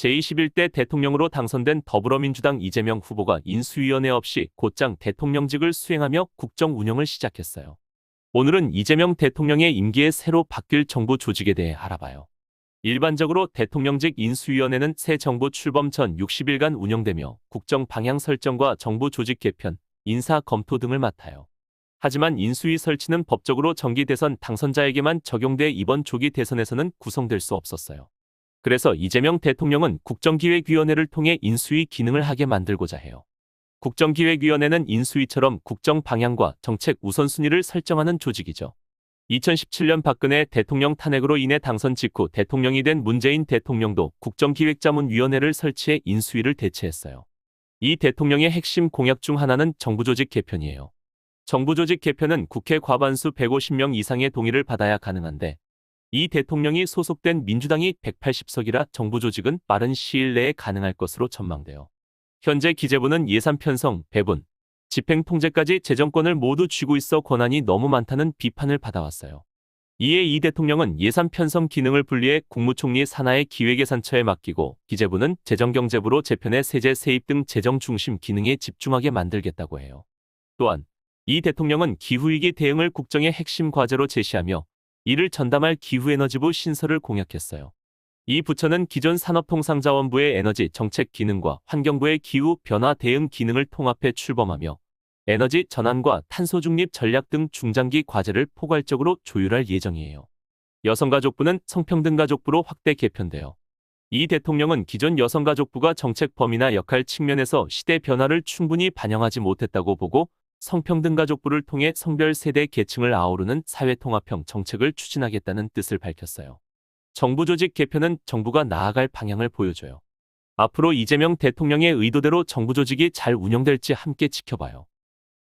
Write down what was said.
제21대 대통령으로 당선된 더불어민주당 이재명 후보가 인수위원회 없이 곧장 대통령직을 수행하며 국정 운영을 시작했어요. 오늘은 이재명 대통령의 임기에 새로 바뀔 정부 조직에 대해 알아봐요. 일반적으로 대통령직 인수위원회는 새 정부 출범 전 60일간 운영되며 국정 방향 설정과 정부 조직 개편, 인사 검토 등을 맡아요. 하지만 인수위 설치는 법적으로 정기 대선 당선자에게만 적용돼 이번 조기 대선에서는 구성될 수 없었어요. 그래서 이재명 대통령은 국정기획위원회를 통해 인수위 기능을 하게 만들고자 해요. 국정기획위원회는 인수위처럼 국정 방향과 정책 우선순위를 설정하는 조직이죠. 2017년 박근혜 대통령 탄핵으로 인해 당선 직후 대통령이 된 문재인 대통령도 국정기획자문위원회를 설치해 인수위를 대체했어요. 이 대통령의 핵심 공약 중 하나는 정부조직 개편이에요. 정부조직 개편은 국회 과반수 150명 이상의 동의를 받아야 가능한데 이 대통령이 소속된 민주당이 180석이라 정부 조직은 빠른 시일 내에 가능할 것으로 전망돼요. 현재 기재부는 예산 편성, 배분, 집행 통제까지 재정권을 모두 쥐고 있어 권한이 너무 많다는 비판을 받아왔어요. 이에 이 대통령은 예산 편성 기능을 분리해 국무총리 산하의 기획예산처에 맡기고 기재부는 재정경제부로 재편해 세제 세입 등 재정 중심 기능에 집중하게 만들겠다고 해요. 또한 이 대통령은 기후위기 대응을 국정의 핵심 과제로 제시하며 이를 전담할 기후에너지부 신설을 공약했어요. 이 부처는 기존 산업통상자원부의 에너지 정책 기능과 환경부의 기후 변화 대응 기능을 통합해 출범하며 에너지 전환과 탄소 중립 전략 등 중장기 과제를 포괄적으로 조율할 예정이에요. 여성가족부는 성평등가족부로 확대 개편되어 이 대통령은 기존 여성가족부가 정책 범위나 역할 측면에서 시대 변화를 충분히 반영하지 못했다고 보고 성평등가족부를 통해 성별 세대 계층을 아우르는 사회통합형 정책을 추진하겠다는 뜻을 밝혔어요. 정부 조직 개편은 정부가 나아갈 방향을 보여줘요. 앞으로 이재명 대통령의 의도대로 정부 조직이 잘 운영될지 함께 지켜봐요.